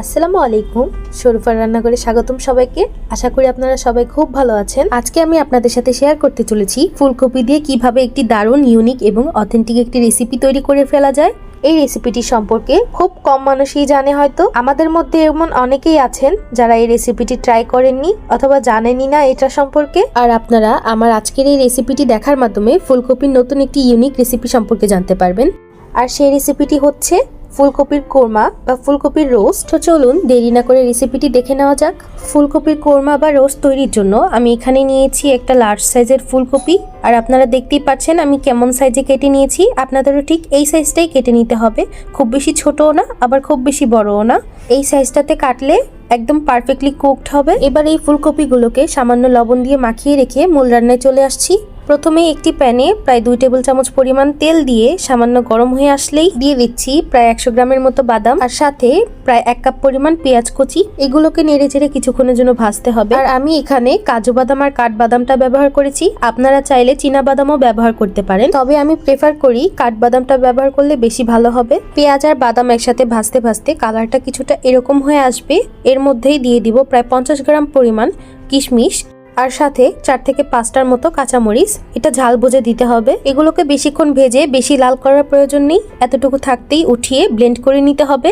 আসসালামু আলাইকুম। শরীফার রান্নাঘরে স্বাগতম সবাইকে। আশা করি আপনারা সবাই খুব ভালো আছেন। আজকে আমি আপনাদের সাথে শেয়ার করতে চলেছি ফুলকপি দিয়ে কীভাবে একটি দারুণ ইউনিক এবং অথেন্টিক একটি রেসিপি তৈরি করে ফেলা যায়। এই রেসিপিটি সম্পর্কে খুব কম মানুষই জানে হয়তো। আমাদের মধ্যে এমন অনেকেই আছেন যারা এই রেসিপিটি ট্রাই করেননি অথবা জানেনই না এটা সম্পর্কে। আর আপনারা আমার আজকের এই রেসিপিটি দেখার মাধ্যমে ফুলকপির নতুন একটি ইউনিক রেসিপি সম্পর্কে জানতে পারবেন। আর সেই রেসিপিটি হচ্ছে ফুলকপির কোরমা বা ফুলকপির রোস্ট। তো চলুন দেরি না করে রেসিপিটি দেখে নেওয়া যাক। ফুলকপির কোরমা বা রোস্ট তৈরির জন্য আমি এখানে নিয়েছি একটা লার্জ সাইজের ফুলকপি। আর আপনারা দেখতেই পাচ্ছেন আমি কেমন সাইজে কেটে নিয়েছি। আপনাদেরও ঠিক এই সাইজটাই কেটে নিতে হবে। খুব বেশি ছোটও না, আবার খুব বেশি বড়ও না। এই সাইজটাতে কাটলে একদম পারফেক্টলি কুকড হবে। এবার এই ফুলকপিগুলোকে সামান্য লবণ দিয়ে মাখিয়ে রেখে মূল রান্নায় চলে আসছি। প্রথমে একটি প্যানে প্রায় দুই টেবিল চামচ পরিমাণ তেল দিয়ে সামান্য গরম হয়ে আসলেই দিয়ে দিচ্ছি প্রায় একশো গ্রামের মতো বাদাম। আর সাথে প্রায় এক কাপ পরিমাণ পেঁয়াজ কুচি। এগুলোকে নেড়ে চেড়ে কিছুক্ষণের জন্য ভাজতে হবে। আর আমি এখানে কাজু বাদাম আর কাঠবাদামটা ব্যবহার করেছি। আপনারা চাইলে চীনা বাদামও ব্যবহার করতে পারেন। তবে আমি প্রেফার করি কাঠবাদামটা ব্যবহার করলে বেশি ভালো হবে। পেঁয়াজ আর বাদাম একসাথে ভাজতে ভাজতে কালারটা কিছুটা এরকম হয়ে আসবে। এর মধ্যেই দিয়ে দিব প্রায় পঞ্চাশ গ্রাম পরিমাণ কিশমিশ। আর সাথে চার থেকে পাঁচটার মতো কাঁচামরিচ। এটা ঝাল বুঝে দিতে হবে। এগুলোকে বেশিক্ষণ ভেজে বেশি লাল করার প্রয়োজন নেই। এতটুকু থাকতেই উঠিয়ে ব্লেন্ড করে নিতে হবে।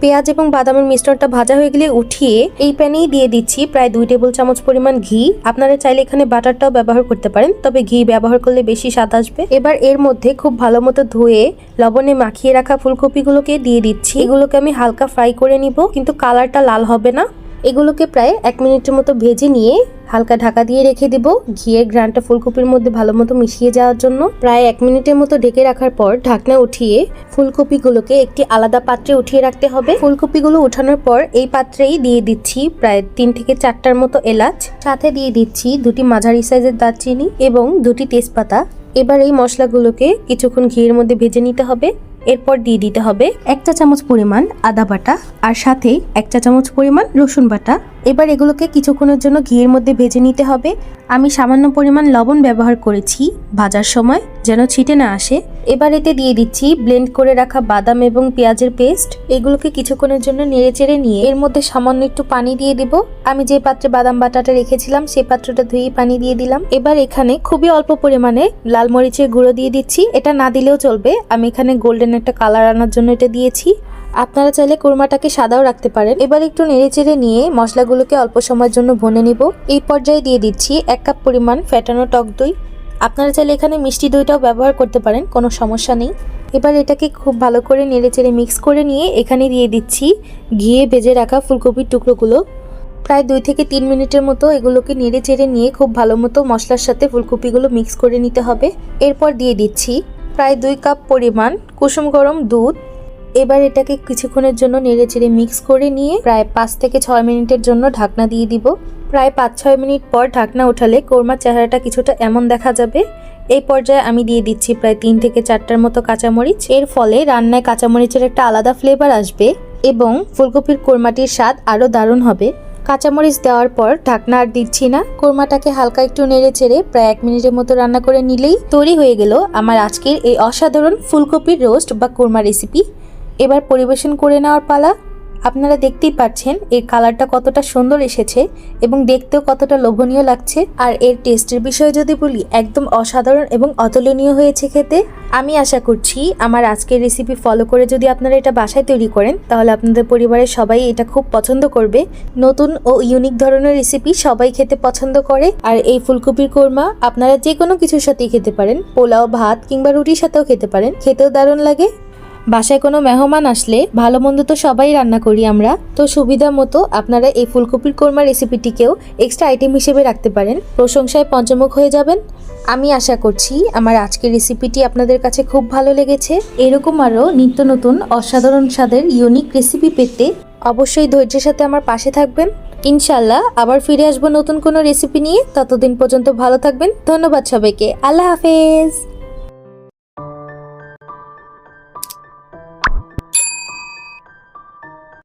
পেঁয়াজ এবং বাদামের মিশ্রণটা ভাজা হয়ে গেলে উঠিয়ে এই প্যানেই দিয়ে দিচ্ছি প্রায় দুই টেবিল চামচ পরিমাণ ঘি। আপনারা চাইলে এখানে বাটারটাও ব্যবহার করতে পারেন, তবে ঘি ব্যবহার করলে বেশি স্বাদ আসবে। এবার এর মধ্যে খুব ভালো মতো ধুয়ে লবণে মাখিয়ে রাখা ফুলকপিগুলোকে দিয়ে দিচ্ছি। এগুলোকে আমি হালকা ফ্রাই করে নিব, কিন্তু কালারটা লাল হবে না। এগুলোকে প্রায় এক মিনিটের মতো ভেজে নিয়ে হালকা ঢাকা দিয়ে রেখে দেব। ঘিয়ের গ্রানটা ফুলকপির মধ্যে ভালো মতো মিশিয়ে যাওয়ার জন্য। প্রায় এক মিনিটের মতো ঢেকে রাখার পর ঢাকনা উঠিয়ে ফুলকপিগুলোকে একটি আলাদা পাত্রে উঠিয়ে রাখতে হবে। ফুলকপিগুলো উঠানোর পর এই পাত্রেই দিয়ে দিচ্ছি প্রায় তিন থেকে চারটার মতো এলাচ। সাথে দিয়ে দিচ্ছি দুটি মাঝারি সাইজের দারচিনি এবং দুটি তেজপাতা। এবার এই মশলাগুলোকে কিছুক্ষণ ঘিয়ের মধ্যে ভেজে নিতে হবে। এরপর দিয়ে দিতে হবে এক চা চামচ পরিমাণ আদা বাটা আর সাথেই এক চা চামচ পরিমাণ রসুন বাটা। এবার এগুলোকে কিছুক্ষণের জন্য ঘিয়ের মধ্যে ভেজে নিতে হবে। আমি সামান্য পরিমাণ লবণ ব্যবহার করেছি ভাজার সময়। যেন ছিটে না আসে। এবার এতে দিয়ে দিচ্ছি ব্লেন্ড করে রাখা বাদাম এবং পেঁয়াজের পেস্ট এগুলোকে কিছুক্ষণের জন্য নেড়ে চেড়ে নিয়ে এর মধ্যে সামান্য একটু পানি দিয়ে দিব। আমি যে পাত্রে বাদাম বাটাটা রেখেছিলাম সেই পাত্রটা ধুয়ে পানি দিয়ে দিলাম। এবার এখানে খুবই অল্প পরিমাণে লাল মরিচের গুঁড়ো দিয়ে দিচ্ছি। এটা না দিলেও চলবে। আমি এখানে গোল্ডেন একটা কালার আনার জন্য এটা দিয়েছি। আপনারা চাইলে কোরমাটাকে সাদাও রাখতে পারেন। এবার একটু নেড়ে চেড়ে নিয়ে মশলাগুলোকে অল্প সময়ের জন্য ভনে নিব। এই পর্যায়ে দিয়ে দিচ্ছি এক কাপ পরিমাণ ফ্যাটানো টক দই। আপনারা চাইলে এখানে মিষ্টি দইটাও ব্যবহার করতে পারেন, কোনো সমস্যা নেই। এবার এটাকে খুব ভালো করে নেড়ে চেড়ে মিক্স করে নিয়ে এখানে দিয়ে দিচ্ছি ঘিয়ে ভেজে রাখা ফুলকপির টুকরোগুলো। প্রায় দুই থেকে তিন মিনিটের মতো এগুলোকে নেড়ে চেড়ে নিয়ে খুব ভালো মতো মশলার সাথে ফুলকপিগুলো মিক্স করে নিতে হবে। এরপর দিয়ে দিচ্ছি প্রায় দুই কাপ পরিমাণ কুসুম গরম দুধ। এবার এটাকে কিছুক্ষণের জন্য নেড়ে চেড়ে মিক্স করে নিয়ে প্রায় পাঁচ থেকে ছয় মিনিটের জন্য ঢাকনা দিয়ে দিব। প্রায় পাঁচ ছয় মিনিট পর ঢাকনা উঠালে কোরমার চেহারাটা কিছুটা এমন দেখা যাবে। এই পর্যায়ে আমি দিয়ে দিচ্ছি প্রায় তিন থেকে চারটার মতো কাঁচামরিচ। এর ফলে রান্নায় কাঁচামরিচের একটা আলাদা ফ্লেভার আসবে এবং ফুলকপির কোরমাটির স্বাদ আরও দারুণ হবে। কাঁচামরিচ দেওয়ার পর ঢাকনা আর দিচ্ছি না। কোরমাটাকে হালকা একটু নেড়ে চেড়ে প্রায় এক মিনিটের মতো রান্না করে নিলেই তৈরি হয়ে গেল আমার আজকের এই অসাধারণ ফুলকপির রোস্ট বা কোরমা রেসিপি। এবার পরিবেশন করে নেওয়ার পালা। আপনারা দেখতেই পাচ্ছেন, এর কালারটা কতটা সুন্দর এসেছে এবং দেখতেও কতটা লোভনীয় লাগছে। আর এর টেস্টের বিষয়ে যদি বলি, একদম অসাধারণ এবং অতুলনীয় হয়েছে খেতে। আমি আশা করছি আমার আজকের রেসিপি ফলো করে যদি আপনারা এটা বাসায় তৈরি করেন, তাহলে আপনাদের পরিবারের সবাই এটা খুব পছন্দ করবে। নতুন ও ইউনিক ধরনের রেসিপি সবাই খেতে পছন্দ করে। আর এই ফুলকপির কোরমা আপনারা যে কোনো কিছুর সাথেই খেতে পারেন। পোলাও, ভাত কিংবা রুটির সাথেও খেতে পারেন। খেতেও দারুণ লাগে। বাসায় কোনো মেহমান আসলে ভালো মন্দ তো সবাই রান্না করি আমরা। তো সুবিধা মতো আপনারা এই ফুলকপির কোরমা রেসিপিটিকেও এক্সট্রা আইটেম হিসেবে রাখতে পারেন। প্রশংসায় পঞ্চমুখ হয়ে যাবেন। আমি আশা করছি আমার আজকের রেসিপিটি আপনাদের কাছে খুব ভালো লেগেছে। এরকম আরও নিত্য নতুন অসাধারণ স্বাদের ইউনিক রেসিপি পেতে অবশ্যই ধৈর্যের সাথে আমার পাশে থাকবেন। ইনশাল্লাহ আবার ফিরে আসব নতুন কোনো রেসিপি নিয়ে। ততদিন পর্যন্ত ভালো থাকবেন। ধন্যবাদ সবাইকে। আল্লাহ হাফেজ।